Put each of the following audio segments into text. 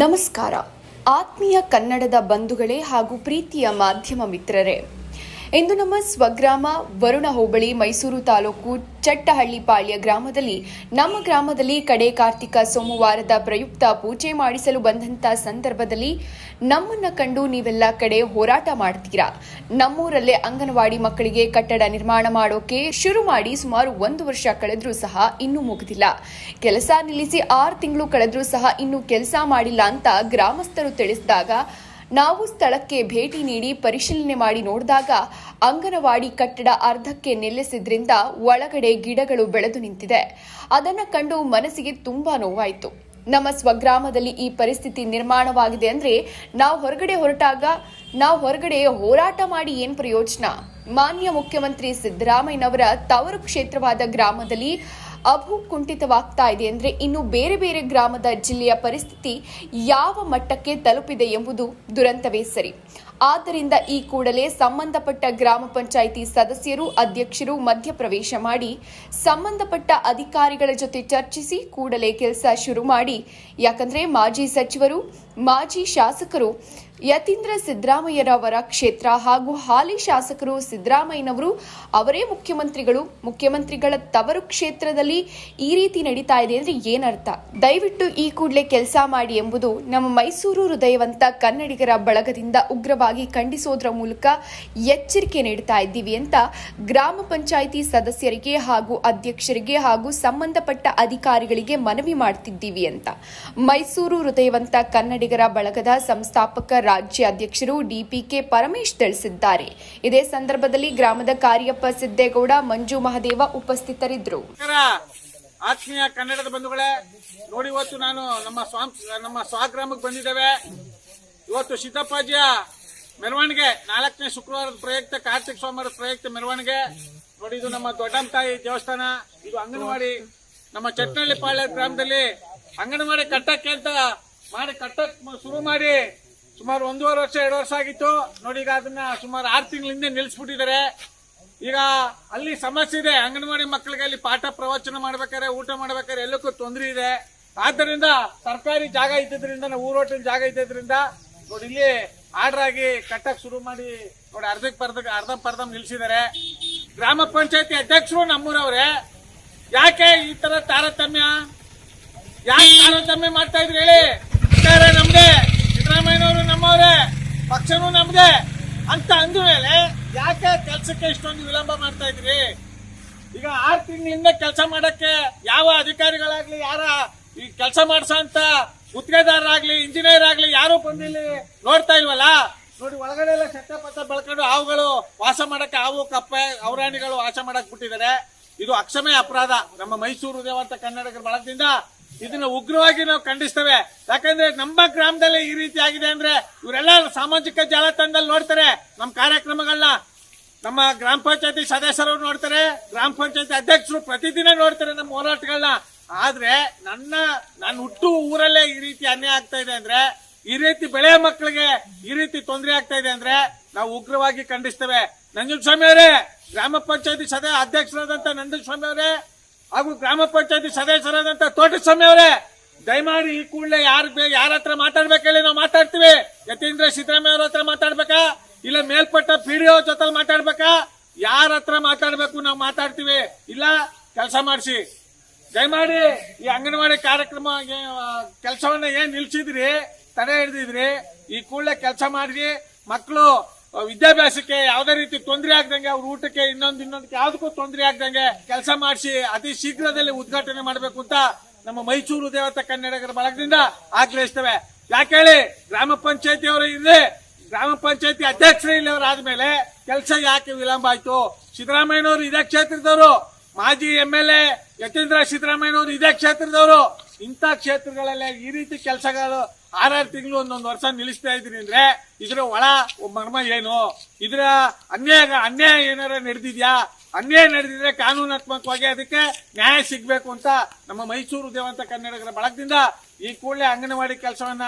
ನಮಸ್ಕಾರ. ಆತ್ಮೀಯ ಕನ್ನಡದ ಬಂಧುಗಳೇ ಹಾಗೂ ಪ್ರೀತಿಯ ಮಾಧ್ಯಮ ಮಿತ್ರರೇ ಇಂದು ನಮ್ಮ ಸ್ವಗ್ರಾಮ ವರುಣ ಹೋಬಳಿ ಮೈಸೂರು ತಾಲೂಕು ಚಟ್ಟಹಳ್ಳಿಪಾಳ್ಯ ಗ್ರಾಮದಲ್ಲಿ ನಮ್ಮ ಗ್ರಾಮದಲ್ಲಿ ಕಡೆ ಕಾರ್ತಿಕ ಸೋಮವಾರದ ಪ್ರಯುಕ್ತ ಪೂಜೆ ಮಾಡಿಸಲು ಬಂದಂತ ಸಂದರ್ಭದಲ್ಲಿ ನಮ್ಮನ್ನ ಕಂಡು ನೀವೆಲ್ಲ ಕಡೆ ಹೋರಾಟ ಮಾಡ್ತೀರಾ? ನಮ್ಮೂರಲ್ಲೇ ಅಂಗನವಾಡಿ ಮಕ್ಕಳಿಗೆ ಕಟ್ಟಡ ನಿರ್ಮಾಣ ಮಾಡೋಕೆ ಶುರು ಮಾಡಿ ಸುಮಾರು ಒಂದು ವರ್ಷ ಕಳೆದ್ರೂ ಸಹ ಇನ್ನೂ ಮುಗಿದಿಲ್ಲ. ಕೆಲಸ ನಿಲ್ಲಿಸಿ ಆರು ತಿಂಗಳು ಕಳೆದ್ರೂ ಸಹ ಇನ್ನೂ ಕೆಲಸ ಮಾಡಿಲ್ಲ ಅಂತ ಗ್ರಾಮಸ್ಥರು ತಿಳಿಸಿದಾಗ ನಾವು ಸ್ಥಳಕ್ಕೆ ಭೇಟಿ ನೀಡಿ ಪರಿಶೀಲನೆ ಮಾಡಿ ನೋಡಿದಾಗ ಅಂಗನವಾಡಿ ಕಟ್ಟಡ ಅರ್ಧಕ್ಕೆ ನಿಲ್ಲಿಸಿದ್ರಿಂದ ಒಳಗಡೆ ಗಿಡಗಳು ಬೆಳೆದು ನಿಂತಿದೆ. ಅದನ್ನ ಕಂಡು ಮನಸ್ಸಿಗೆ ತುಂಬಾ ನೋವಾಯಿತು. ನಮ್ಮ ಸ್ವಗ್ರಾಮದಲ್ಲಿ ಈ ಪರಿಸ್ಥಿತಿ ನಿರ್ಮಾಣವಾಗಿದೆ ಅಂದ್ರೆ ನಾವು ಹೊರಗಡೆ ಹೊರಟಾಗ ನಾವು ಹೊರಗಡೆ ಹೋರಾಟ ಮಾಡಿ ಏನ್ ಪ್ರಯೋಜನ? ಮಾನ್ಯ ಮುಖ್ಯಮಂತ್ರಿ ಸಿದ್ದರಾಮಯ್ಯನವರ ತವರು ಕ್ಷೇತ್ರವಾದ ಗ್ರಾಮದಲ್ಲಿ ಅಭು ಕುಂಠಿತವಾಗ್ತಾ ಇದೆ ಅಂದ್ರೆ ಇನ್ನು ಬೇರೆ ಬೇರೆ ಗ್ರಾಮದ ಜಿಲ್ಲೆಯ ಪರಿಸ್ಥಿತಿ ಯಾವ ಮಟ್ಟಕ್ಕೆ ತಲುಪಿದೆ ಎಂಬುದು ದುರಂತವೇ ಸರಿ. ಆದ್ದರಿಂದ ಈ ಕೂಡಲೇ ಸಂಬಂಧಪಟ್ಟ ಗ್ರಾಮ ಪಂಚಾಯಿತಿ ಸದಸ್ಯರು, ಅಧ್ಯಕ್ಷರು ಮಧ್ಯಪ್ರವೇಶ ಮಾಡಿ ಸಂಬಂಧಪಟ್ಟ ಅಧಿಕಾರಿಗಳ ಜೊತೆ ಚರ್ಚಿಸಿ ಕೂಡಲೇ ಕೆಲಸ ಶುರು ಮಾಡಿ. ಯಾಕಂದ್ರೆ ಮಾಜಿ ಸಚಿವರು, ಮಾಜಿ ಶಾಸಕರು ಯತೀಂದ್ರ ಸಿದ್ದರಾಮಯ್ಯರವರ ಕ್ಷೇತ್ರ ಹಾಗೂ ಹಾಲಿ ಶಾಸಕರು ಸಿದ್ದರಾಮಯ್ಯನವರು ಅವರೇ ಮುಖ್ಯಮಂತ್ರಿಗಳು. ಮುಖ್ಯಮಂತ್ರಿಗಳ ತವರು ಕ್ಷೇತ್ರದಲ್ಲಿ ಈ ರೀತಿ ನಡೀತಾ ಇದೆ ಅಂದ್ರೆ ಏನರ್ಥ? ದಯವಿಟ್ಟು ಈ ಕೂಡಲೇ ಕೆಲಸ ಮಾಡಿ ಎಂಬುದು ನಮ್ಮ ಮೈಸೂರು ಹೃದಯವಂತ ಕನ್ನಡಿಗರ ಬಳಗದಿಂದ ಉಗ್ರವಾಗಿ ಖಂಡಿಸೋದ್ರ ಮೂಲಕ ಎಚ್ಚರಿಕೆ ನೀಡ್ತಾ ಇದ್ದೀವಿ ಅಂತ ಗ್ರಾಮ ಪಂಚಾಯಿತಿ ಸದಸ್ಯರಿಗೆ ಹಾಗೂ ಅಧ್ಯಕ್ಷರಿಗೆ ಹಾಗೂ ಸಂಬಂಧಪಟ್ಟ ಅಧಿಕಾರಿಗಳಿಗೆ ಮನವಿ ಮಾಡ್ತಿದ್ದೀವಿ ಅಂತ. ಮೈಸೂರು ಹೃದಯವಂತ ಕನ್ನಡಿಗರ ಬಳಗದ ಸಂಸ್ಥಾಪಕ ರಾಜ್ಯ ಅಧ್ಯಕ್ಷರು ಡಿಪಿಕೆ ಪರಮೇಶ್ ತಿಳಿಸಿದ್ದಾರೆ. ಇದೇ ಸಂದರ್ಭದಲ್ಲಿ ಗ್ರಾಮದ ಕಾರ್ಯಪ್ಪ ಸಿದ್ದೇಗೌಡ, ಮಂಜು ಮಹದೇವ ಉಪಸ್ಥಿತರಿದ್ದರು. ಆತ್ಮೀಯ ಕನ್ನಡದ ಬಂಧುಗಳೇ, ನೋಡಿ ಇವತ್ತು ನಾನು ನಮ್ಮ ಸ್ವಾಮ್ ನಮ್ಮ ಸ್ವಗ್ರಾಮಕ್ಕೆ ಬಂದಿದ್ದೇವೆ. ಇವತ್ತು ಸಿದ್ದಪ್ಪಾಜಿಯ ಮೆರವಣಿಗೆ ನಾಲ್ಕನೇ ಶುಕ್ರವಾರದ ಪ್ರಯುಕ್ತ ಕಾರ್ತಿಕ್ ಸೋಮವಾರ ಪ್ರಯುಕ್ತ ಮೆರವಣಿಗೆ. ನೋಡಿ, ಇದು ನಮ್ಮ ದೊಡ್ಡಂತಾಯಿ ತಾಯಿ ದೇವಸ್ಥಾನ. ಇದು ಅಂಗನವಾಡಿ, ನಮ್ಮ ಚಟ್ನಹಳ್ಳಿ ಪಾಳ್ಯ ಗ್ರಾಮದಲ್ಲಿ ಅಂಗನವಾಡಿ ಕಟ್ಟಕ್ಕೆ ಅಂತ ಮಾಡಿ ಕಟ್ಟಕ್ ಶುರು ಮಾಡಿ ಸುಮಾರು ಒಂದೂವರೆ ವರ್ಷ, ಎರಡು ವರ್ಷ ಆಗಿತ್ತು. ನೋಡಿ, ಈಗ ಅದನ್ನ ಸುಮಾರು ಆರು ತಿಂಗಳಿಂದ ನಿಲ್ಲಿಸ್ಬಿಟ್ಟಿದ್ದಾರೆ. ಈಗ ಅಲ್ಲಿ ಸಮಸ್ಯೆ ಇದೆ. ಅಂಗನವಾಡಿ ಮಕ್ಕಳಿಗೆ ಅಲ್ಲಿ ಪಾಠ ಪ್ರವಚನ ಮಾಡ್ಬೇಕಾದ್ರೆ, ಊಟ ಮಾಡ್ಬೇಕಾದ್ರೆ ಎಲ್ಲಕ್ಕೂ ತೊಂದರೆ ಇದೆ. ಆದ್ದರಿಂದ ಸರ್ಕಾರಿ ಜಾಗ ಇದ್ದಿದ್ರಿಂದ, ನಾವು ಊರೋಟಿನ ಜಾಗ ಇದ್ದಿದ್ರಿಂದ ನೋಡಿ, ಇಲ್ಲಿ ಆರ್ಡರ್ ಆಗಿ ಕಟ್ಟಕ್ ಶುರು ಮಾಡಿ, ನೋಡಿ, ಅರ್ಧಕ್ಕೆ ಪರ್ಧಕ್ಕೆ, ಅರ್ಧ ಪರ್ಧ ನಿಲ್ಸಿದ್ದಾರೆ. ಗ್ರಾಮ ಪಂಚಾಯತಿ ಅಧ್ಯಕ್ಷರು ನಮ್ಮೂರವ್ರೆ, ಯಾಕೆ ಈ ತರ ತಾರತಮ್ಯ? ಯಾಕೆ ತಾರತಮ್ಯ ಮಾಡ್ತಾ ಇದ್ರಿ ಹೇಳಿ? ನಮ್ದೇ, ಸಿದ್ದರಾಮಯ್ಯನವರು ನಮ್ಮವ್ರೆ, ಪಕ್ಷನೂ ನಮ್ದೇ ಅಂತ ಅಂದ ಮೇಲೆ ಯಾಕೆ ಕೆಲ್ಸಕ್ಕೆ ಇಷ್ಟೊಂದು ವಿಳಂಬ ಮಾಡ್ತಾ ಇದ್ರಿ? ಈಗ ಆರು ತಿಂಗಳಿಂದ ಕೆಲಸ ಮಾಡಕ್ಕೆ ಯಾವ ಅಧಿಕಾರಿಗಳಾಗ್ಲಿ, ಯಾರ ಈ ಕೆಲಸ ಮಾಡ್ಸೋ ಅಂತ ಗುತ್ತಿಗೆದಾರರಾಗ್ಲಿ ಇಂಜಿನಿಯರ್ ಆಗ್ಲಿ ಯಾರು ಬಂದಿಲ್ಲಿ ನೋಡ್ತಾ ಇಲ್ವಲ್ಲ? ನೋಡಿ, ಒಳಗಡೆ ಎಲ್ಲ ಪತ್ತ ಬೆಳ್ಕೊಂಡು ಹಾವುಗಳು ವಾಸ ಮಾಡಕ್ಕೆ ಹಾವು, ಕಪ್ಪೆ ಔರಾಣಿಗಳು ವಾಸ ಮಾಡಕ್ ಬಿಟ್ಟಿದ್ದಾರೆ. ಇದು ಅಕ್ಷಮಯ ಅಪರಾಧ. ನಮ್ಮ ಮೈಸೂರು ದೇವಂತ ಕನ್ನಡಕರ ಬಳಗದಿಂದ ಇದನ್ನ ಉಗ್ರವಾಗಿ ನಾವು ಖಂಡಿಸ್ತೇವೆ. ಯಾಕಂದ್ರೆ ನಮ್ಮ ಗ್ರಾಮದಲ್ಲಿ ಈ ರೀತಿ ಆಗಿದೆ ಅಂದ್ರೆ ಇವರೆಲ್ಲ ಸಾಮಾಜಿಕ ಜಾಲತಾಣದಲ್ಲಿ ನೋಡ್ತಾರೆ. ನಮ್ಮ ಕಾರ್ಯಕ್ರಮಗಳನ್ನ ನಮ್ಮ ಗ್ರಾಮ ಪಂಚಾಯತಿ ಸದಸ್ಯರು ನೋಡ್ತಾರೆ. ಗ್ರಾಮ ಪಂಚಾಯತಿ ಅಧ್ಯಕ್ಷರು ಪ್ರತಿದಿನ ನೋಡ್ತಾರೆ ನಮ್ಮ ಹೋರಾಟಗಳನ್ನ. ಆದ್ರೆ ನನ್ನ ನನ್ನ ಹುಟ್ಟು ಊರಲ್ಲೇ ಈ ರೀತಿ ಅನ್ಯಾಯ ಆಗ್ತಾ ಇದೆ ಅಂದ್ರೆ, ಈ ರೀತಿ ಬೆಳೆ ಮಕ್ಕಳಿಗೆ ಈ ರೀತಿ ತೊಂದರೆ ಆಗ್ತಾ ಇದೆ ಅಂದ್ರೆ, ನಾವು ಉಗ್ರವಾಗಿ ಖಂಡಿಸ್ತೇವೆ. ನಂಜುಸ್ವಾಮಿ ಅವರೇ, ಗ್ರಾಮ ಪಂಚಾಯತಿ ಸದಸ್ಯ ಅಧ್ಯಕ್ಷರಾದಂತ ನಂಜುಸ್ವಾಮಿ ಅವರೇ, ಹಾಗೂ ಗ್ರಾಮ ಪಂಚಾಯತಿ ಸದಸ್ಯರಾದಂತ ತೋಟಸ್ವಾಮಿ ಅವರೇ, ದಯಮಾಡಿ ಈ ಕೂಡಲೇ ಯಾರು ಯಾರ ಹತ್ರ ಮಾತಾಡ್ಬೇಕು ನಾವು ಮಾತಾಡ್ತೀವಿ. ಯತೀಂದ್ರ ಸಿದ್ದರಾಮಯ್ಯ ಅವ್ರ ಹತ್ರ ಮಾತಾಡ್ಬೇಕಾ? ಇಲ್ಲ ಮೇಲ್ಪಟ್ಟ ಪಿಡಿಒ ಜೊತೆ ಮಾತಾಡ್ಬೇಕಾ? ಯಾರ ಹತ್ರ ಮಾತಾಡ್ಬೇಕು ನಾವು ಮಾತಾಡ್ತೀವಿ. ಇಲ್ಲ, ಕೆಲಸ ಮಾಡಿಸಿ. ದಯಮಾಡಿ ಈ ಅಂಗನವಾಡಿ ಕಾರ್ಯಕ್ರಮ ಕೆಲಸವನ್ನ ಏನ್ ನಿಲ್ಸಿದ್ರಿ, ತಡೆ ಹಿಡಿದಿದ್ರಿ, ಈ ಕೂಡಲೇ ಕೆಲಸ ಮಾಡಿ ಮಕ್ಕಳು ವಿದ್ಯಾಭ್ಯಾಸಕ್ಕೆ ಯಾವುದೇ ರೀತಿ ತೊಂದರೆ ಆಗ್ದಂಗೆ, ಅವ್ರ ಊಟಕ್ಕೆ ಇನ್ನೊಂದು, ಇನ್ನೊಂದಕ್ಕೆ ಯಾವ್ದಕ್ಕೂ ತೊಂದರೆ ಆಗ್ದಂಗೆ ಕೆಲಸ ಮಾಡಿಸಿ, ಅತಿ ಶೀಘ್ರದಲ್ಲಿ ಉದ್ಘಾಟನೆ ಮಾಡಬೇಕು ಅಂತ ನಮ್ಮ ಮೈಸೂರು ದೇವತಾ ಕನ್ನಡಿಗರ ಬಳಗದಿಂದ ಆಗ್ರಹಿಸ್ತೇವೆ. ಯಾಕೆ ಹೇಳಿ, ಗ್ರಾಮ ಪಂಚಾಯತಿ ಅವರು ಇಲ್ಲಿ ಗ್ರಾಮ ಪಂಚಾಯತಿ ಅಧ್ಯಕ್ಷರೇ ಇಲ್ಲವರು ಆದ್ಮೇಲೆ ಕೆಲಸ ಯಾಕೆ ವಿಳಂಬ ಆಯ್ತು? ಸಿದ್ದರಾಮಯ್ಯನವರು ಇದೇ ಕ್ಷೇತ್ರದವರು, ಮಾಜಿ ಎಂ ಎಲ್ ಎ ಯತೀಂದ್ರ ಸಿದ್ದರಾಮಯ್ಯನವರು ಇದೇ ಕ್ಷೇತ್ರದವರು, ಇಂಥ ಕ್ಷೇತ್ರಗಳಲ್ಲಿ ಈ ರೀತಿ ಕೆಲಸಗಳು ಆರಾರು ತಿಂಗಳು ಒಂದೊಂದು ವರ್ಷ ನಿಲ್ಲಿಸ್ತಾ ಇದ್ರಿ ಅಂದ್ರೆ ಇದರ ಒಳ ಮರ್ಮ ಏನು? ಇದರ ಅನ್ಯಾಯ ಅನ್ಯಾಯ ಏನಾರ ನಡೆದಿದ್ಯಾ? ಅನ್ಯಾಯ ನಡೆದಿದ್ರೆ ಕಾನೂನಾತ್ಮಕವಾಗಿ ಅದಕ್ಕೆ ನ್ಯಾಯ ಸಿಗ್ಬೇಕು ಅಂತ ನಮ್ಮ ಮೈಸೂರು ದೇವಂತ ಕನ್ನಡಿಗರ ಬಳಗದಿಂದ ಈ ಕೂಡಲೇ ಅಂಗನವಾಡಿ ಕೆಲಸವನ್ನ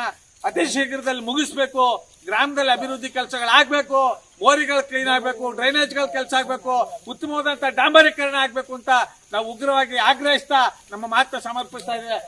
ಅತಿ ಶೀಘ್ರದಲ್ಲಿ ಮುಗಿಸ್ಬೇಕು, ಗ್ರಾಮದಲ್ಲಿ ಅಭಿವೃದ್ಧಿ ಕೆಲಸಗಳಾಗಬೇಕು, ಮೋರಿಗಳು ಕ್ಲೀನ್ ಆಗಬೇಕು, ಡ್ರೈನೇಜ್ಗಳ ಕೆಲಸ ಆಗಬೇಕು, ಉತ್ತಮವಾದಂತ ಡಾಂಬರೀಕರಣ ಆಗಬೇಕು ಅಂತ ನಾವು ಉಗ್ರವಾಗಿ ಆಗ್ರಹಿಸ್ತಾ ನಮ್ಮ ಮಾತನ್ನ ಸಮರ್ಪಿಸ್ತಾ ಇದ್ದೇವೆ.